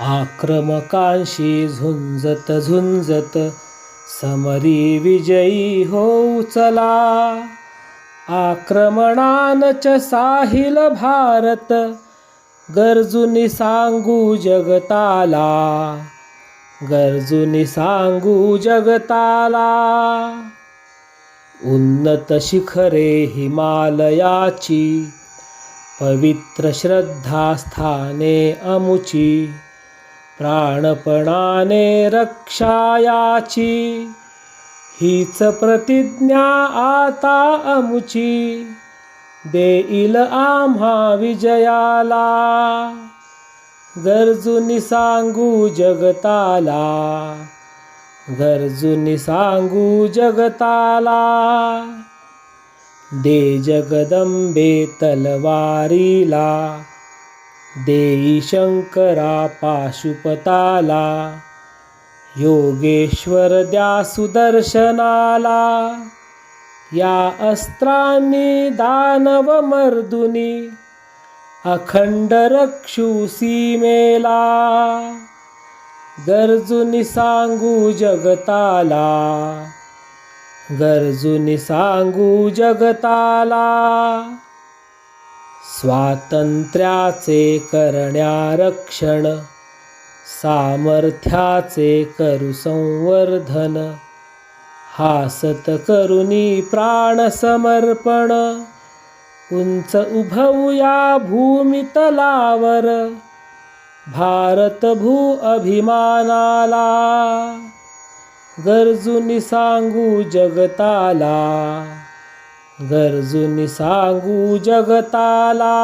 आक्रमकांशी झुंजत झुंजत समरी विजयी हो चला. आक्रमणानच साहिल भारत गरजूनी सांगू जगताला. गरजूनी सांगू जगताला. उन्नत शिखरे हिमालयाची पवित्र श्रद्धास्थाने अमुची प्राणपणाने रक्षायाची. हीच प्रतिज्ञा आता अमुची देईल आम्हा विजयाला. गरजूनी सांगू जगताला. गरजुनी सांगू जगताला. दे जगदंबे तलवारीला. देई शंकरा पाशुपताला योगेश्वर द्या सुदर्शनाला या अस्त्रांनी दानव मर्दुनी अखंड रक्षू सीमेला गरजुनी सांगू जगताला गरजुनी सांगू जगताला. स्वातंत्र्याचे करण्या रक्षण सामर्थ्याचे करू संवर्धन हासत करुनी प्राण समर्पण उंच उभवूया भूमितलावर भारत भू अभिमानाला गरजुनी सांगू जगताला. गरजुनी सांगू जगताला.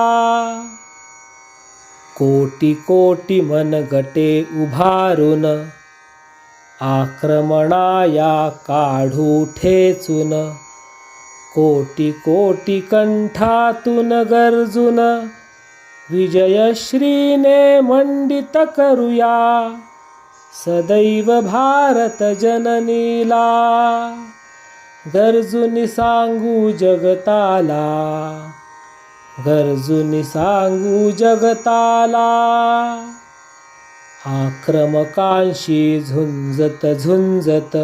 कोटी कोटी मनगटे उभारून आक्रमणाया काढू ठेचून. कोटी कोटी कंठातून गरजून विजयश्रीने मंडित करूया. सदैव भारत जननीला. गरजुनी सांगू जगताला गरजुनी सांगू जगताला. आक्रमकांशी झुंजत झुंजत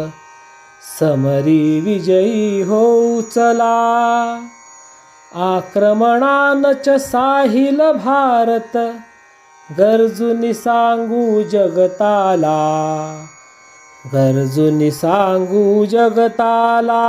समरी विजयी हो चला. आक्रमणानच साहिल भारत गरजुनी सांगू जगताला. गरजूनी सांगू जगताला.